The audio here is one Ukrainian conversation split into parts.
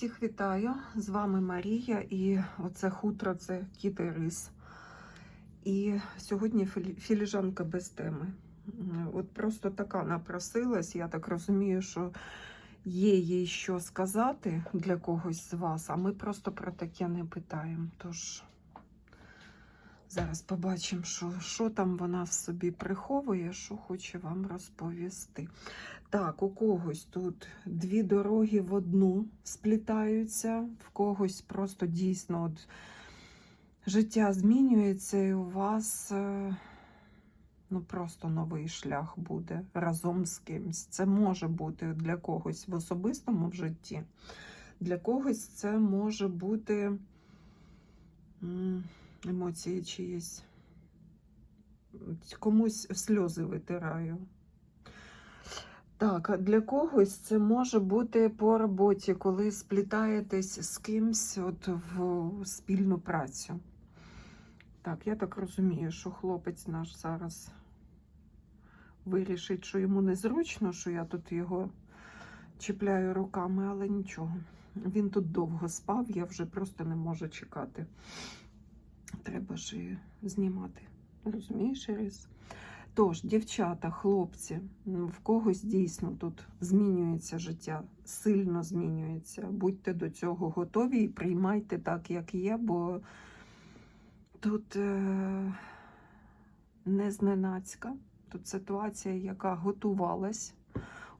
Всіх вітаю! З вами Марія і оце хутро це кіт і рис. І сьогодні філі- філіжанка без теми. От просто така напросилась. Я так розумію, що є їй що сказати для когось з вас, а ми просто про таке не питаємо. Тож зараз побачимо, що, що там вона в собі приховує, що хоче вам розповісти. Так, у когось тут дві дороги в одну сплітаються, в когось просто дійсно от життя змінюється, і у вас е, ну, просто новий шлях буде разом з кимсь. Це може бути для когось в особистому в житті, для когось це може бути емоції чиїсь. Комусь сльози витираю. Так, для когось це може бути по роботі, коли сплітаєтесь з кимсь от в спільну працю. Так, я так розумію, що хлопець наш зараз вирішить, що йому незручно, що я тут його чіпляю руками, але нічого. Він тут довго спав, я вже просто не можу чекати. Треба ж знімати. Розумієш, Ірис? Тож, дівчата, хлопці, в когось дійсно тут змінюється життя, сильно змінюється. Будьте до цього готові і приймайте так, як є, бо тут е- не зненацька. Тут ситуація, яка готувалась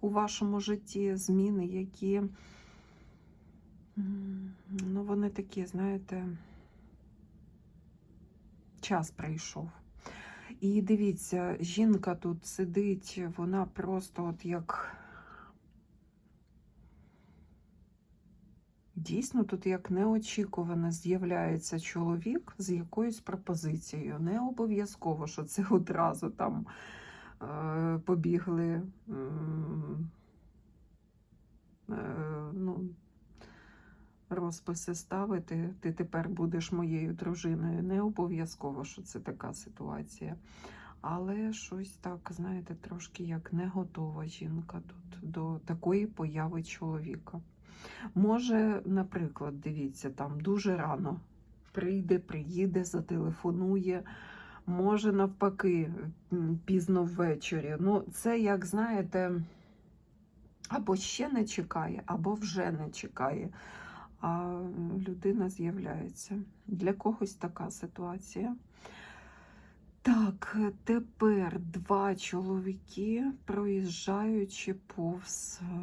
у вашому житті, зміни, які ну, вони такі, знаєте, час прийшов. І дивіться, жінка тут сидить, вона просто от як. Дійсно, тут як неочікувано з'являється чоловік з якоюсь пропозицією. Не обов'язково, що це одразу там е, побігли. Е, ну, розписи ставити, ти тепер будеш моєю дружиною. Не обов'язково, що це така ситуація. Але щось так, знаєте, трошки як не готова жінка тут до такої появи чоловіка. Може, наприклад, дивіться, там дуже рано прийде, приїде, зателефонує. Може, навпаки, пізно ввечері. Ну, це, як знаєте, або ще не чекає, або вже не чекає а людина з'являється. Для когось така ситуація. Так, тепер два чоловіки, проїжджаючи повз е,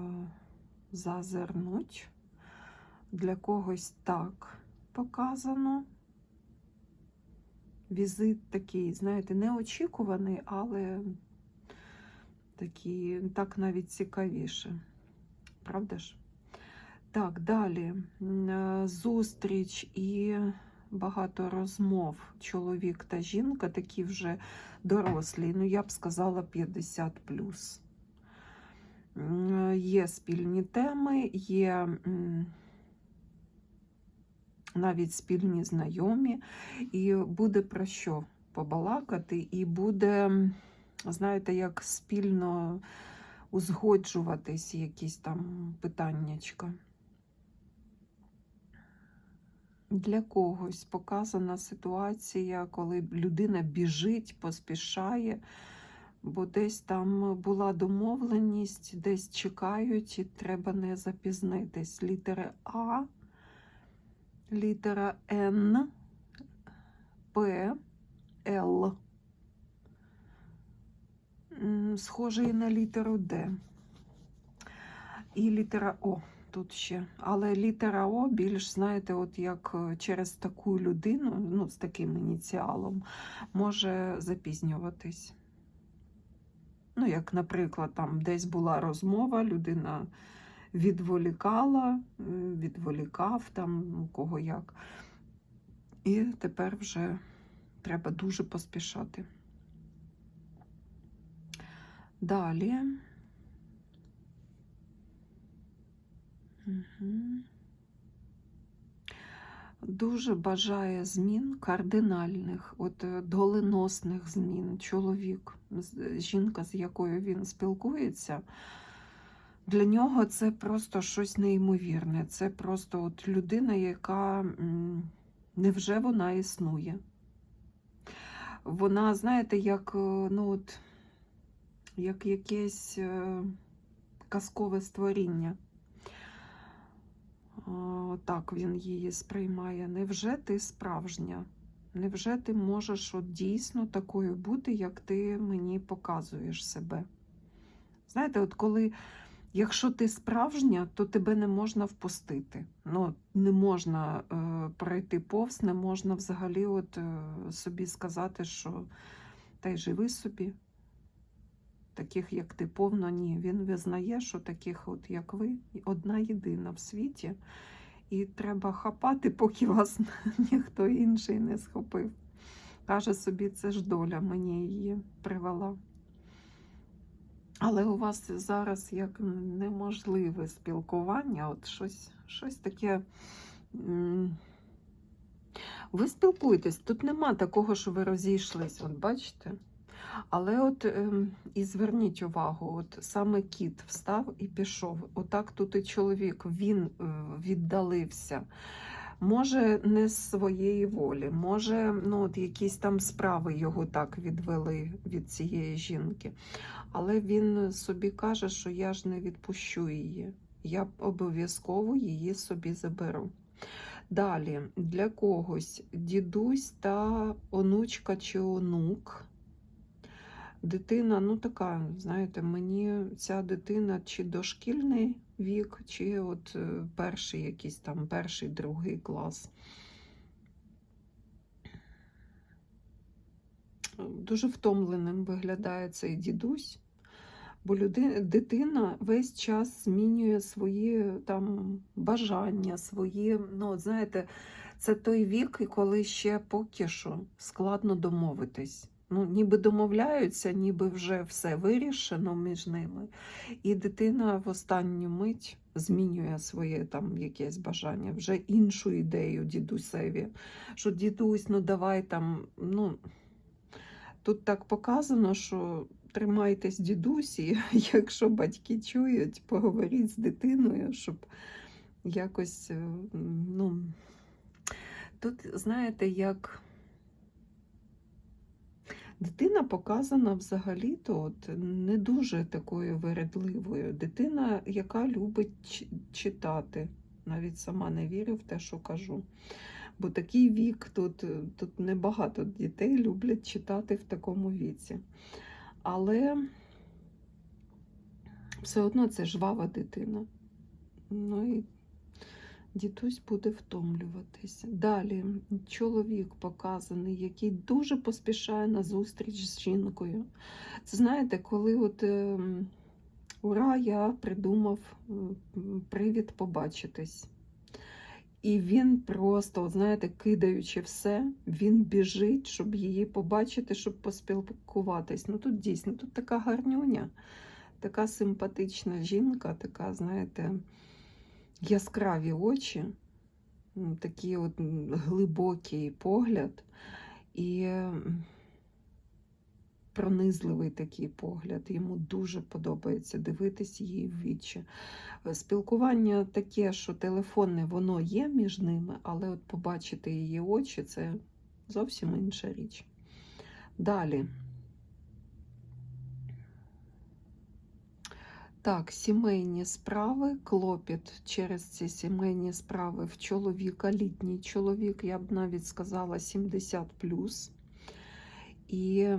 зазирнуть. Для когось так показано. Візит такий, знаєте, неочікуваний, але такий, так навіть цікавіше. Правда ж? Так, далі е, зустріч і багато розмов. Чоловік та жінка, такі вже дорослі. Ну, я б сказала 50 плюс. Є спільні теми, є навіть спільні знайомі, і буде про що побалакати, і буде, знаєте, як спільно узгоджуватись якісь там питаннячка. Для когось показана ситуація, коли людина біжить, поспішає, бо десь там була домовленість, десь чекають, і треба не запізнитись. Літери А, літера Н, П, Л. І на літеру Д. І літера О тут ще. Але літера О більш, знаєте, от як е, через таку людину, ну, з таким ініціалом, може запізнюватись. Ну, як, наприклад, там десь була розмова, людина відволікала, е, відволікав там, у кого як. І тепер вже треба дуже поспішати. Далі. Дуже бажає змін кардинальних, от е, доленосних змін. Чоловік, жінка, з якою він спілкується, Для нього це просто щось неймовірне. Це просто от людина, яка невже вона існує. Вона, знаєте, як, е, ну от, як якесь е, казкове створіння. Так він її сприймає. Невже ти справжня? Невже ти можеш от дійсно такою бути, як ти мені показуєш себе? Знаєте, от коли, якщо ти справжня, то тебе не можна впустити. Ну, не можна е, пройти повз, не можна взагалі от, е, собі сказати, що та й живи собі. Таких, як ти, повно ні. Він визнає, що таких, от як ви, одна єдина в світі. І треба хапати, поки вас ніхто інший не схопив. Каже собі, це ж доля мені її привела. Але у вас зараз як неможливе спілкування, от щось, щось таке. Ви спілкуєтесь, тут нема такого, що ви розійшлись, от бачите? Але от ем, і зверніть увагу, от саме кіт встав і пішов. Отак тут і чоловік він е, віддалився. Може, не з своєї волі, може, ну, от якісь там справи його так відвели від цієї жінки. Але він собі каже, що я ж не відпущу її. Я обов'язково її собі заберу. Далі, для когось дідусь та онучка чи онук. Дитина, ну така, знаєте, мені ця дитина чи дошкільний вік, чи от е, перший якийсь там, перший, другий клас. Дуже втомленим виглядає цей дідусь, бо люди, дитина весь час змінює свої там бажання, свої, ну, знаєте, це той вік, коли ще поки що складно домовитись. Ну, ніби домовляються, ніби вже все вирішено між ними. І дитина в останню мить змінює своє там якесь бажання, вже іншу ідею дідусеві. Що дідусь, ну давай там, ну тут так показано, що тримайтесь дідусі, якщо батьки чують, поговоріть з дитиною, щоб якось, е, ну, тут, знаєте, як. Дитина показана взагалі-то от не дуже такою вередливою. Дитина, яка любить читати. Навіть сама не вірю в те, що кажу. Бо такий вік, тут, тут небагато дітей люблять читати в такому віці. Але все одно це жвава дитина. Ну і Дідусь буде втомлюватися. Далі чоловік показаний, який дуже поспішає на зустріч з жінкою. Це знаєте, коли от е, ура, я придумав привід побачитись. І він просто, от знаєте, кидаючи все, він біжить, щоб її побачити, щоб поспілкуватись. Ну тут дійсно тут така гарнюня, така симпатична жінка, така, знаєте яскраві очі, такий от глибокий погляд і пронизливий такий погляд. Йому дуже подобається дивитись її в вічі. Е, Спілкування таке, що телефонне воно є між ними, але от побачити її очі це зовсім інша річ. Далі. Так, сімейні справи, клопіт через ці сімейні справи в чоловіка, літній чоловік, я б навіть сказала 70 І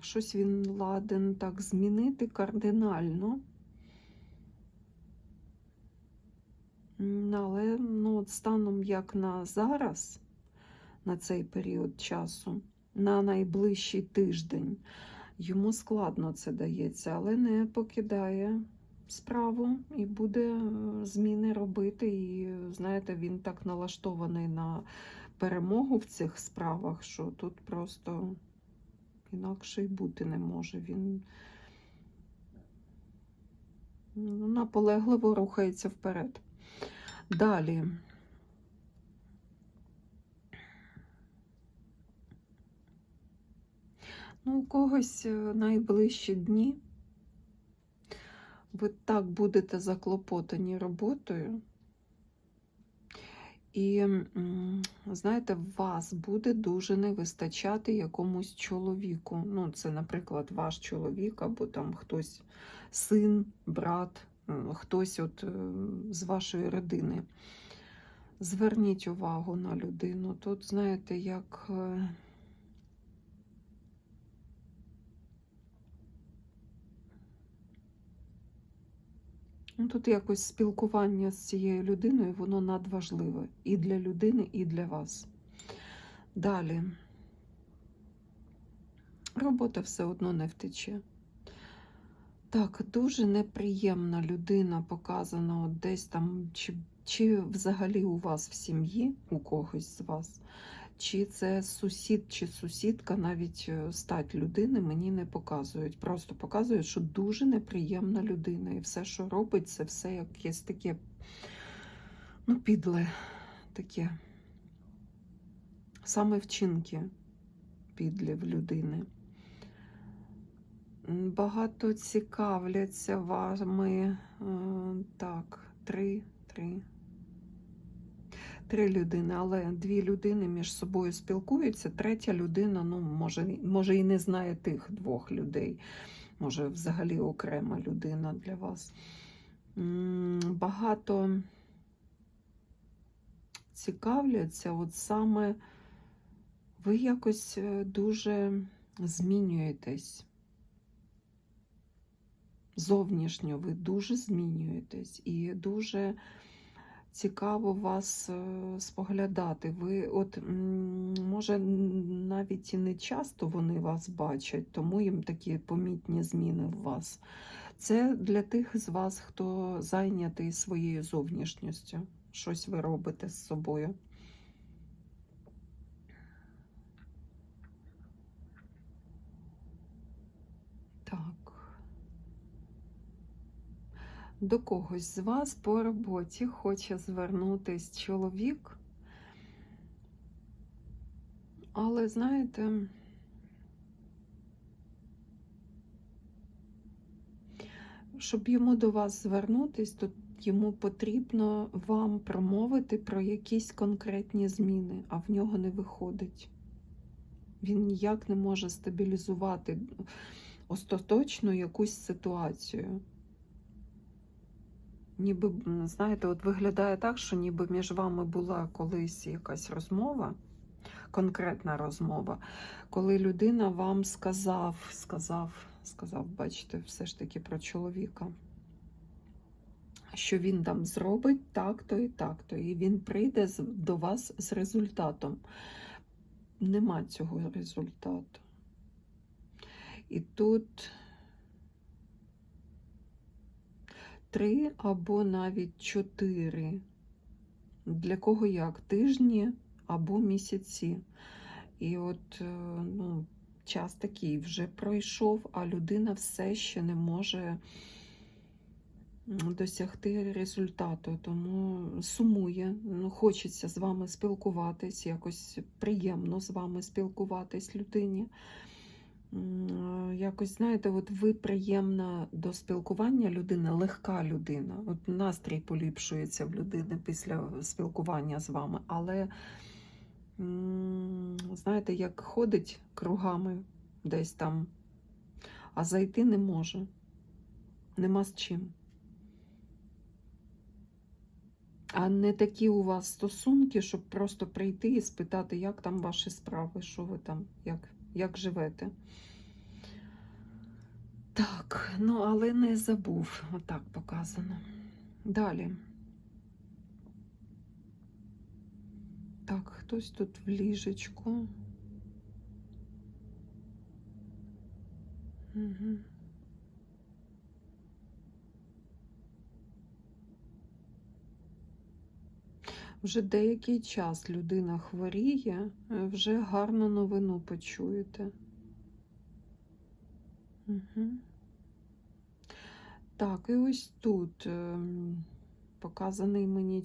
щось він ладен так змінити кардинально. Але ну, от станом як на зараз, на цей період часу, на найближчий тиждень. Йому складно це дається, але не покидає справу і буде е, зміни робити. І знаєте, він так налаштований на перемогу в цих справах, що тут просто інакше й бути не може. Він ну, наполегливо рухається вперед. Далі. Ну, у когось е, найближчі дні Ви так будете заклопотані роботою. І, знаєте, вас буде дуже не вистачати якомусь чоловіку. Ну, це, наприклад, ваш чоловік, або там хтось син, брат, хтось от е, з вашої родини. Зверніть увагу на людину. Тут, знаєте, як. Ну, тут якось спілкування з цією людиною, воно надважливе і для людини, і для вас. Далі. Робота все одно не втече. Так, дуже неприємна людина показана от десь там, чи, чи взагалі у вас в сім'ї, у когось з вас, чи це сусід чи сусідка, навіть е, стать людини мені не показують. Просто показують, що дуже неприємна людина. І все, що робить, це все якесь таке, ну, підле таке. Саме вчинки підлі в людини. Багато цікавляться вами. е, Так, три, три. Три людини, але дві людини між собою спілкуються. Третя людина, ну, може, може і не знає тих двох людей. Може, взагалі окрема людина для вас. Багато цікавляться, от саме ви якось е, дуже змінюєтесь. Зовнішньо ви дуже змінюєтесь і дуже цікаво вас е, споглядати. Ви, от, може, навіть і не часто вони вас бачать, тому їм такі помітні зміни в вас. Це для тих з вас, хто зайнятий своєю зовнішністю. Щось ви робите з собою. Так. До когось з вас по роботі хоче звернутись чоловік. Але знаєте, щоб йому до вас звернутись, то йому потрібно вам промовити про якісь конкретні зміни, а в нього не виходить. Він ніяк не може стабілізувати остаточно якусь ситуацію. Ніби, знаєте, от виглядає так, що ніби між вами була колись якась розмова, конкретна розмова, коли людина вам сказав, сказав, сказав, бачите, все ж таки про чоловіка, що він там зробить так-то і так-то, і він прийде до вас з результатом. Нема цього результату. І тут три або навіть чотири. Для кого як? Тижні або місяці. І от е, ну, час такий вже пройшов, а людина все ще не може досягти результату. Тому сумує, ну, хочеться з вами спілкуватись, якось приємно з вами спілкуватись людині. Якось, знаєте, от ви приємна до спілкування людина, легка людина. От настрій поліпшується в людини після спілкування з вами, але знаєте, як ходить кругами десь там, а зайти не може. Нема з чим. А не такі у вас стосунки, щоб просто прийти і спитати, як там ваші справи, що ви там, як, як живете. Так, ну але не забув, отак показано. Далі. Так, хтось тут в ліжечку. Угу. Вже деякий час людина хворіє, е, вже гарну новину почуєте. Угу. Так, і ось тут ем, показаний мені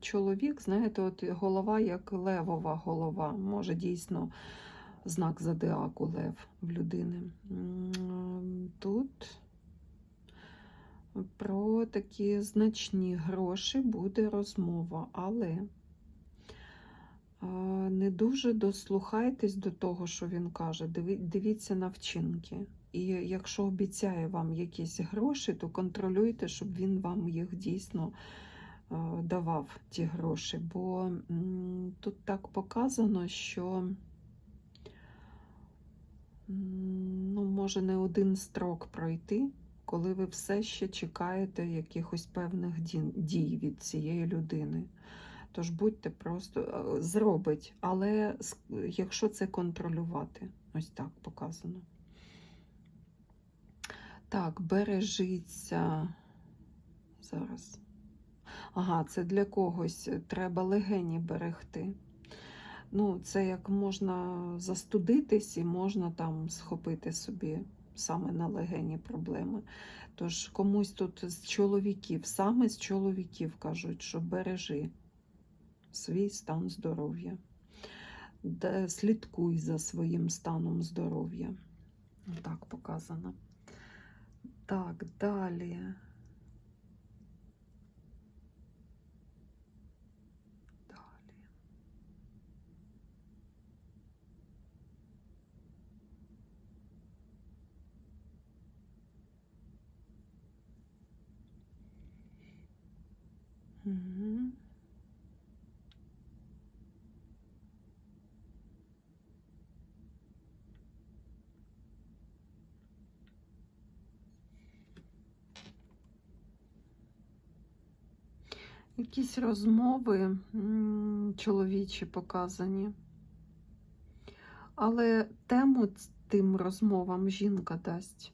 чоловік, знаєте, от голова як левова голова. Може, дійсно знак зодіаку лев в людини. Тут про такі значні гроші буде розмова, але не дуже дослухайтесь до того, що він каже. Дивіться на вчинки. І якщо обіцяє вам якісь гроші, то контролюйте, щоб він вам їх дійсно е, давав, ті гроші. Бо тут так показано, що ну, може не один строк пройти, коли ви все ще чекаєте якихось певних дій, від цієї людини. Тож будьте просто е, зробить, але якщо це контролювати, ось так показано. Так, бережіться. Зараз. Ага, це для когось треба легені берегти. Ну, це як можна застудитись і можна там схопити собі саме на легені проблеми. Тож комусь тут з чоловіків, саме з чоловіків кажуть, що бережи свій стан здоров'я. Слідкуй за своїм станом здоров'я. Так показано. Так, далі. Якісь розмови чоловічі показані. Але тему тим розмовам жінка дасть.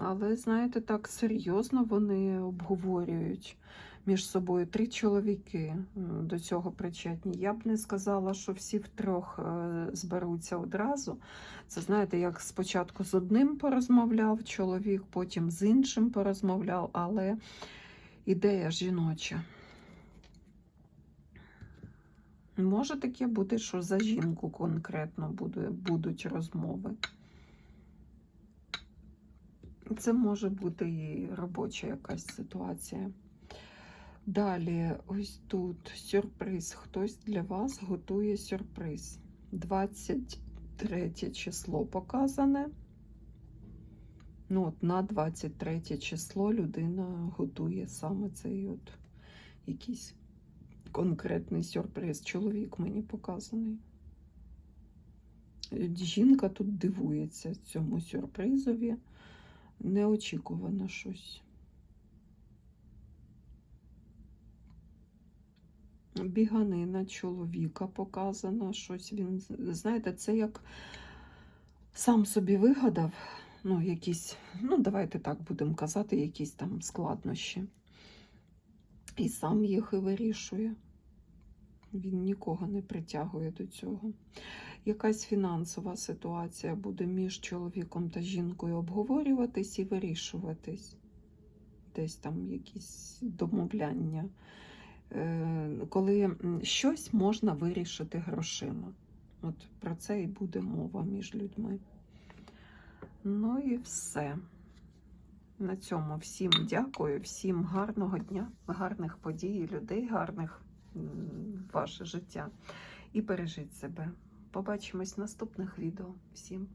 Але, знаєте, так серйозно вони обговорюють між собою три чоловіки до цього причетні. Я б не сказала, що всі втрьох е, зберуться одразу. Це знаєте, як спочатку з одним порозмовляв чоловік, потім з іншим порозмовляв, але ідея жіноча. Може таке бути, що за жінку конкретно буде, будуть розмови. Це може бути і робоча якась ситуація. Далі, ось тут сюрприз. Хтось для вас готує сюрприз. 23 число показане. Ну, от на 23 число людина готує саме цей от якийсь конкретний сюрприз. Чоловік мені показаний. Жінка тут дивується цьому сюрпризові. Неочікувано щось. Біганина чоловіка показана, щось він, знаєте, це як сам собі вигадав, ну, якісь, ну, давайте так будемо казати, якісь там складнощі. І сам їх і вирішує. Він нікого не притягує до цього. Якась фінансова ситуація буде між чоловіком та жінкою обговорюватись і вирішуватись. Десь там якісь домовляння. Е, Коли щось можна вирішити грошима. От про це і буде мова між людьми. Ну і все. На цьому всім дякую, всім гарного дня, гарних подій, людей, гарних ваше життя. І бережіть себе. Побачимось в наступних відео. Всім.